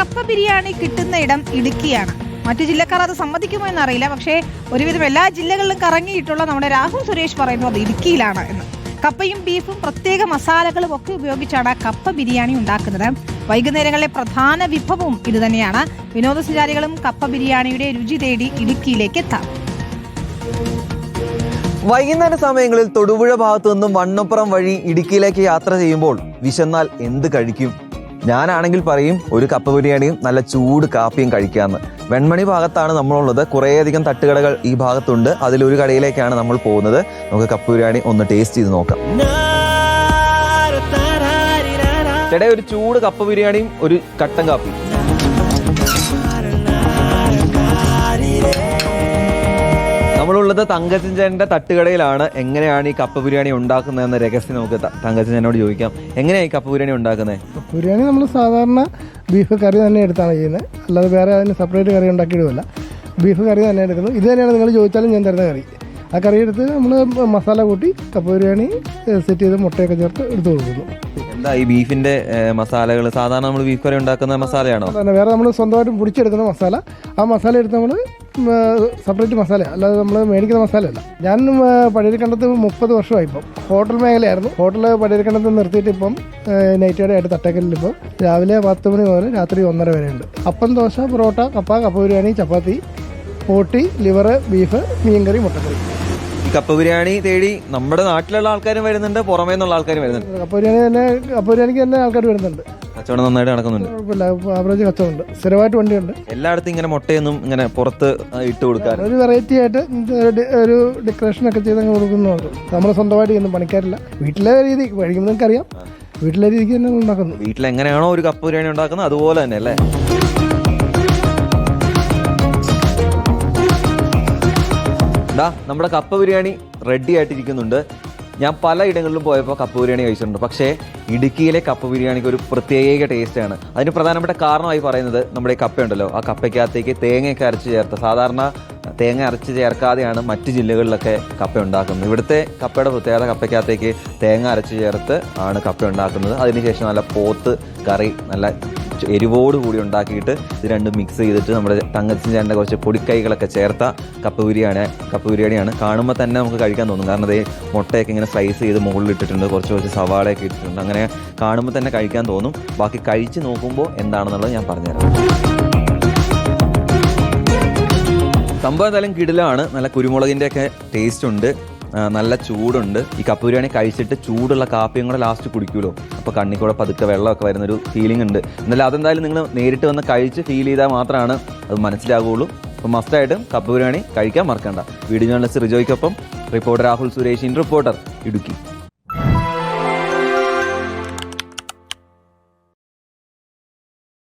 കപ്പ ബിരിയാണി കിട്ടുന്ന ഇടം ഇടുക്കിയാണ്. മറ്റു ജില്ലക്കാർ അത് സമ്മതിക്കുമോ എന്നറിയില്ല. പക്ഷേ ഒരുവിധം എല്ലാ ജില്ലകളിലും കറങ്ങിയിട്ടുള്ള നമ്മുടെ രാഹുൽ സുരേഷ് പറയുന്നത് ഇടുക്കിയിലാണ് എന്ന്. കപ്പയും ബീഫും പ്രത്യേക മസാലകളും ഒക്കെ ഉപയോഗിച്ചാണ് കപ്പ ബിരിയാണി ഉണ്ടാക്കുന്നത്. വൈകുന്നേരങ്ങളിലെ പ്രധാന വിഭവവും ഇതുതന്നെയാണ്. വിനോദസഞ്ചാരികളും കപ്പ ബിരിയാണിയുടെ രുചി തേടി ഇടുക്കിയിലേക്ക് എത്താം. വൈകുന്നേര സമയങ്ങളിൽ തൊടുപുഴ ഭാഗത്തു നിന്നും വണ്ണപ്പുറം വഴി ഇടുക്കിയിലേക്ക് യാത്ര ചെയ്യുമ്പോൾ വിശന്നാൽ എന്ത് കഴിക്കും? ഞാനാണെങ്കിൽ പറയും ഒരു കപ്പ ബിരിയാണിയും നല്ല ചൂട് കാപ്പിയും കഴിക്കാമെന്ന് വെൺമണി ഭാഗത്താണ് നമ്മളുള്ളത്. കുറേയധികം തട്ടുകടകൾ ഈ ഭാഗത്തുണ്ട്. അതിലൊരു കടയിലേക്കാണ് നമ്മൾ പോകുന്നത്. നമുക്ക് കപ്പ ബിരിയാണി ഒന്ന് ടേസ്റ്റ് ചെയ്ത് നോക്കാം. ചേട്ടാ ഒരു ചൂട് കപ്പ ബിരിയാണിയും ഒരു കട്ടൻ കാപ്പിയും. നമ്മളുള്ളത് തങ്കച്ചന്റെ തട്ടുകടയിലാണ്. എങ്ങനെയാണ് ഈ കപ്പ ബിരിയാണി ഉണ്ടാക്കുന്നത് എന്ന രഹസ്യം നമുക്ക് തങ്കച്ചനോട് ചോദിക്കാം. എങ്ങനെയാണ് ഈ കപ്പ ബിരിയാണി ഉണ്ടാക്കുന്നത് ബിരിയാണി നമ്മൾ സാധാരണ ബീഫ് കറി തന്നെ എടുത്താണ് ചെയ്യുന്നത്. അല്ലാതെ വേറെ അതിന് സെപ്പറേറ്റ് കറി ഉണ്ടാക്കിയിടുമല്ല ബീഫ് കറി തന്നെ എടുക്കുന്നത്. ഇത് തന്നെയാണ് നിങ്ങൾ ചോദിച്ചാലും ഞാൻ തരുന്ന കറി. ആ കറി എടുത്ത് നമ്മൾ മസാല കൂട്ടി കപ്പ ബിരിയാണി സെറ്റ് ചെയ്ത് മുട്ടയൊക്കെ ചേർത്ത് എടുത്തു കൊടുക്കുന്നു. എന്താ ഈ ബീഫിന്റെ മസാലകൾ സാധാരണ നമ്മൾ ബീഫ് കറി ഉണ്ടാക്കുന്ന മസാലയാണോ? വേറെ നമ്മൾ സ്വന്തമായിട്ട് പൊടിച്ചെടുക്കുന്ന മസാല. ആ മസാല എടുത്ത് നമ്മൾ സെപ്പറേറ്റ് മസാല. അല്ലാതെ നമ്മൾ മേടിക്കുന്ന മസാലയല്ല ഞാൻ പഴയരിക്കണ്ടത്ത് മുപ്പത് വർഷമായി ഇപ്പം. ഹോട്ടൽ മേഖലയായിരുന്നു. ഹോട്ടൽ പഴയരിക്കണ്ടത്ത് നിർത്തിയിട്ട് ഇപ്പം നൈറ്റയുടെ ആയിട്ട് തട്ടക്കല്ലിൽ ഇപ്പം. രാവിലെ പത്ത് മണി മുതൽ രാത്രി ഒന്നര വരെ ഉണ്ട്. അപ്പം ദോശ പൊറോട്ട കപ്പ കപ്പ ബിരിയാണി ചപ്പാത്തി പോട്ടി ലിവറ് ബീഫ് മീൻകറി മുട്ടക്കറി. കപ്പ ബിരിയാണി തേടി നമ്മുടെ നാട്ടിലുള്ള ആൾക്കാരും വരുന്നുണ്ട് പുറമേ നിന്നുള്ള ആൾക്കാരും വരുന്നുണ്ട്. കപ്പ ബിരിയാണി തന്നെ കപ്പ ബിരിയാണിക്ക് തന്നെ ആൾക്കാർ വരുന്നുണ്ട്. കച്ചവടം നന്നായിട്ട് നടക്കുന്നുണ്ട്. കുഴപ്പമില്ല. ആവറേജ് കച്ചവടമുണ്ട്. സ്ഥിരമായിട്ട് വണ്ടിയുണ്ട്. എല്ലായിടത്തും ഇങ്ങനെ മുട്ടയൊന്നും ഇങ്ങനെ പുറത്ത് ഇട്ട് കൊടുക്കാറ് ഒരു വെറൈറ്റി ആയിട്ട് ഒരു ഡെ- ഒരു ഡെക്കറേഷൻ ഒക്കെ ചെയ്ത് അങ്ങ് കൊടുക്കുന്നുണ്ട്. നമ്മൾ സ്വന്തമായിട്ട് ചെയ്യുന്നു. പണിക്കാരില്ല. വീട്ടിലെ രീതി കഴിക്കുമ്പോൾ നിങ്ങൾക്ക് അറിയാം വീട്ടിലെ രീതിക്ക് തന്നെ ഉണ്ടാക്കുന്നു. വീട്ടിൽ എങ്ങനെയാണോ ഒരു കപ്പ് ബിരിയാണി ഉണ്ടാക്കുന്നത് അതുപോലെ തന്നെ അല്ലേ? ദാ നമ്മുടെ കപ്പ ബിരിയാണി റെഡി ആയിട്ടിരിക്കുന്നുണ്ട്. ഞാൻ പല ഇടങ്ങളിലും പോയപ്പോൾ കപ്പ ബിരിയാണി കഴിച്ചിട്ടുണ്ട്. പക്ഷേ ഇടുക്കിയിലെ കപ്പ ബിരിയാണിക്ക് ഒരു പ്രത്യേക ടേസ്റ്റാണ്. അതിന് പ്രധാനപ്പെട്ട കാരണമായി പറയുന്നത് നമ്മുടെ കപ്പയുണ്ടല്ലോ. ആ കപ്പയ്ക്കകത്തേക്ക് തേങ്ങയൊക്കെ അരച്ച് ചേർത്ത് സാധാരണ തേങ്ങ അരച്ച് ചേർക്കാതെയാണ് മറ്റ് ജില്ലകളിലൊക്കെ കപ്പ ഉണ്ടാക്കുന്നത് ഇവിടുത്തെ കപ്പയുടെ പ്രത്യേകത കപ്പയ്ക്കകത്തേക്ക് തേങ്ങ അരച്ച് ചേർത്ത് ആണ് കപ്പ ഉണ്ടാക്കുന്നത് അതിനുശേഷം നല്ല പോത്ത് കറി നല്ല ചു- എരിവോട് കൂടി ഉണ്ടാക്കിയിട്ട് ഇത് രണ്ടും മിക്സ് ചെയ്തിട്ട് നമ്മുടെ തങ്കച്ചിൻ ചേട്ടന്റെ കുറച്ച് പൊടിക്കൈകളൊക്കെ ചേർത്ത കപ്പ ബിരിയാണി കപ്പ ബിരിയാണിയാണ്. കാണുമ്പോൾ തന്നെ നമുക്ക് കഴിക്കാൻ തോന്നും. കാരണം അതേ മുട്ടയൊക്കെ ഇങ്ങനെ സ്ലൈസ് ചെയ്ത് മുകളിൽ ഇട്ടിട്ടുണ്ട് കുറച്ച് കുറച്ച് സവാളയൊക്കെ ഇട്ടിട്ടുണ്ട്. അങ്ങനെ കാണുമ്പോൾ തന്നെ കഴിക്കാൻ തോന്നും. ബാക്കി കഴിച്ച് നോക്കുമ്പോൾ എന്താണെന്നുള്ളത് ഞാൻ പറഞ്ഞുതരാം. സംഭവം എന്തായാലും കിടിലാണ്. നല്ല കുരുമുളകിന്റെ ഒക്കെ ടേസ്റ്റ് ഉണ്ട്. നല്ല ചൂടുണ്ട്. ഈ കപ്പ ബിരിയാണി കഴിച്ചിട്ട് ചൂടുള്ള കാപ്പിയും കൂടെ ലാസ്റ്റ് കുടിക്കുമല്ലോ അപ്പോൾ കണ്ണിൽ കൂടെ പതുക്കെ വെള്ളമൊക്കെ വരുന്നൊരു ഫീലിംഗ് ഉണ്ട്. എന്നാലും അതെന്തായാലും നിങ്ങൾ നേരിട്ട് വന്ന് കഴിച്ച് ഫീൽ ചെയ്താൽ മാത്രമാണ് അത് മനസ്സിലാകുള്ളൂ അപ്പോൾ മസ്റ്റായിട്ടും കപ്പ ബിരിയാണി കഴിക്കാൻ മറക്കണ്ട. Video journalist റിജോയ്ക്കൊപ്പം reporter Rahul Suresh in reporter Idukki.